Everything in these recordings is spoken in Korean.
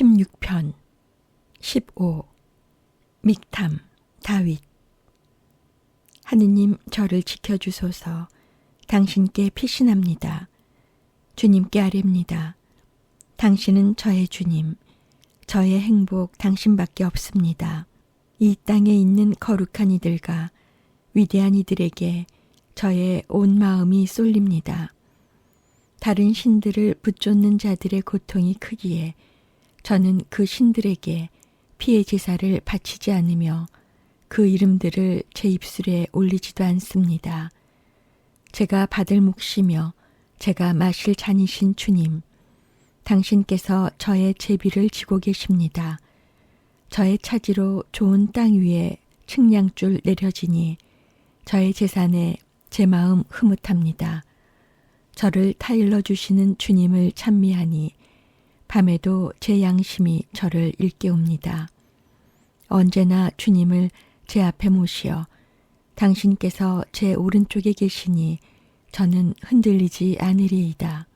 16편 15 믹탐 다윗 하느님 저를 지켜주소서 당신께 피신합니다. 주님께 아뢰입니다. 당신은 저의 주님, 저의 행복 당신밖에 없습니다. 이 땅에 있는 거룩한 이들과 위대한 이들에게 저의 온 마음이 쏠립니다. 다른 신들을 붙쫓는 자들의 고통이 크기에 저는 그 신들에게 피해 제사를 바치지 않으며 그 이름들을 제 입술에 올리지도 않습니다. 제가 받을 몫이며 제가 마실 잔이신 주님, 당신께서 저의 제비를 지고 계십니다. 저의 차지로 좋은 땅 위에 측량줄 내려지니 저의 재산에 제 마음 흐뭇합니다. 저를 타일러 주시는 주님을 찬미하니 밤에도 제 양심이 저를 일깨웁니다. 언제나 주님을 제 앞에 모시어 당신께서 제 오른쪽에 계시니 저는 흔들리지 않으리이다.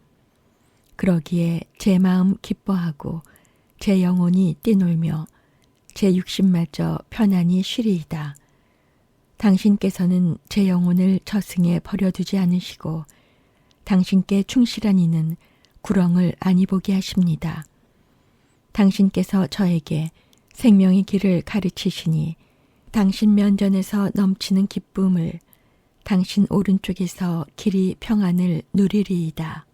그러기에 제 마음 기뻐하고 제 영혼이 뛰놀며 제 육신마저 편안히 쉬리이다. 당신께서는 제 영혼을 저승에 버려두지 않으시고 당신께 충실한 이는 구렁을 아니 보게 하십니다. 당신께서 저에게 생명의 길을 가르치시니 당신 면전에서 넘치는 기쁨을 당신 오른쪽에서 길이 평안을 누리리이다.